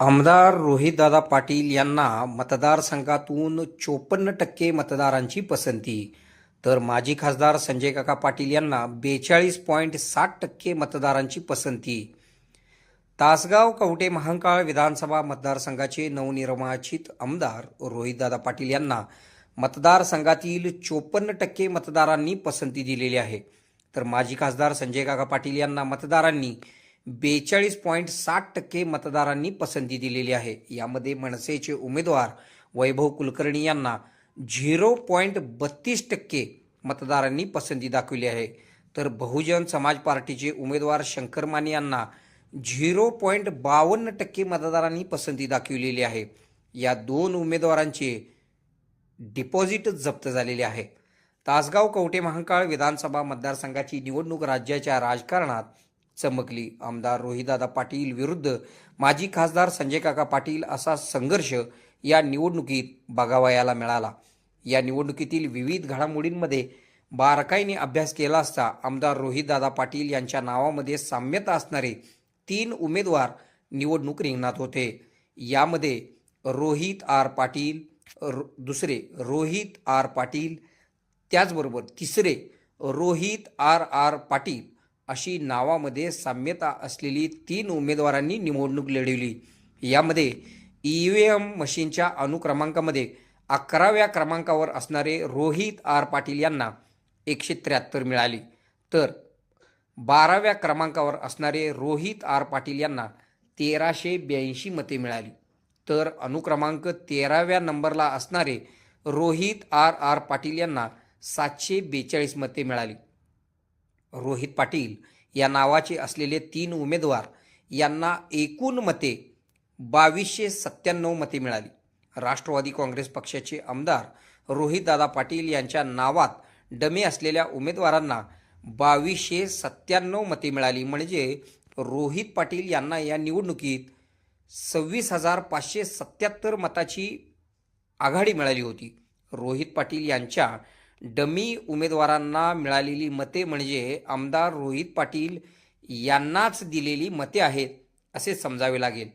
आमदार रोहितदादा पाटील यांना मतदारसंघातून चोपन्न टक्के मतदारांची पसंती. तर माजी खासदार संजय काका पाटील यांना बेचाळीस पॉईंट साठ टक्के मतदारांची पसंती. तासगाव कवटे महांकाळ विधानसभा मतदारसंघाचे नवनिर्वाचित आमदार रोहितदादा पाटील यांना मतदारसंघातील चोपन्न टक्के मतदारांनी पसंती दिलेली आहे. तर माजी खासदार संजय काका पाटील यांना मतदारांनी बेचाळीस पॉईंट साठ टक्के मतदारांनी पसंती दिलेली आहे. यामध्ये मनसेचे उमेदवार वैभव कुलकर्णी यांना झिरो पॉईंट बत्तीस टक्के मतदारांनी पसंती दाखवली आहे. तर बहुजन समाज पार्टीचे उमेदवार शंकर माने यांना झिरो पॉईंट बावन्न टक्के मतदारांनी पसंती दाखवलेली आहे. या दोन उमेदवारांचे डिपॉझिट जप्त झालेले आहे. तासगाव कवटे महांकाळ विधानसभा मतदारसंघाची निवडणूक राज्याच्या राजकारणात चमकली. आमदार रोहिदादा पाटील विरुद्ध माजी खासदार संजय काका पाटील असा संघर्ष या निवडणुकीत बघावयाला मिळाला. या निवडणुकीतील विविध घडामोडींमध्ये बारकाईने अभ्यास केला असता आमदार रोहितदादा पाटील यांच्या नावामध्ये साम्यता असणारे तीन उमेदवार निवडणूक रिंगणात होते. यामध्ये रोहित आर पाटील रो- दुसरे रोहित आर पाटील त्याचबरोबर तिसरे रोहित आर आर पाटील अशी नावामध्ये साम्यता असलेली तीन उमेदवारांनी निवडणूक लढवली. यामध्ये ई व्ही एम मशीनच्या अनुक्रमांकामध्ये अकराव्या क्रमांकावर असणारे रोहित आर पाटील यांना एकशे त्र्याहत्तर मिळाली. तर बाराव्या क्रमांकावर असणारे रोहित आर पाटील यांना तेराशे ब्याऐंशी मते मिळाली. तर अनुक्रमांक तेराव्या नंबरला असणारे रोहित आर आर पाटील यांना सातशे बेचाळीस मते मिळाली. रोहित पाटील या नावाचे असलेले तीन उमेदवार यांना एकूण मते बावीसशे सत्त्याण्णव मते मिळाली. राष्ट्रवादी काँग्रेस पक्षाचे आमदार रोहितदादा पाटील यांच्या नावात डमे असलेल्या उमेदवारांना बावीसशे सत्त्याण्णव मते मिळाली. म्हणजे रोहित पाटील यांना या निवडणुकीत सव्वीस हजार पाचशे सत्याहत्तर मताची आघाडी मिळाली होती. रोहित पाटील यांच्या डमी उमेदवारांना मिळालेली मते म्हणजे आमदार रोहित पाटील यांनाच दिलेली मते आहेत असे समजावे लागेल.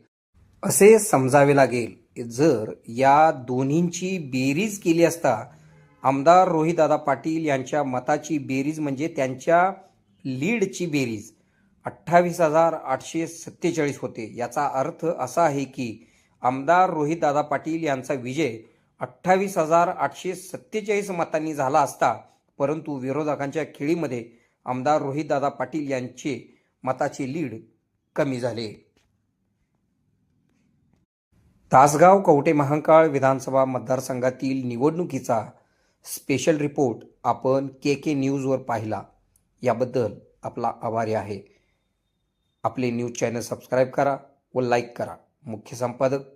असे समजावे लागेल जर या दोन्हींची बेरीज केली असता आमदार रोहितदादा पाटील यांच्या मताची बेरीज म्हणजे त्यांच्या लीडची बेरीज अठ्ठावीस हजार आठशे सत्तेचाळीस होते. याचा अर्थ असा आहे की आमदार रोहितदादा पाटील यांचा विजय अठ्ठावीस हजार आठशे सत्तेचाळीस मतांनी झाला असता परंतु विरोधकांच्या खेळीमध्ये आमदार रोहितदादा पाटील यांचे मताचे लीड कमी झाले. तासगाव कवटे महांकाळ विधानसभा मतदारसंघातील निवडणुकीचा स्पेशल रिपोर्ट आपण के के न्यूजवर पाहिला. याबद्दल आपला आभारी आहे. आपले न्यूज चॅनल सबस्क्राईब करा व लाईक करा. मुख्य संपादक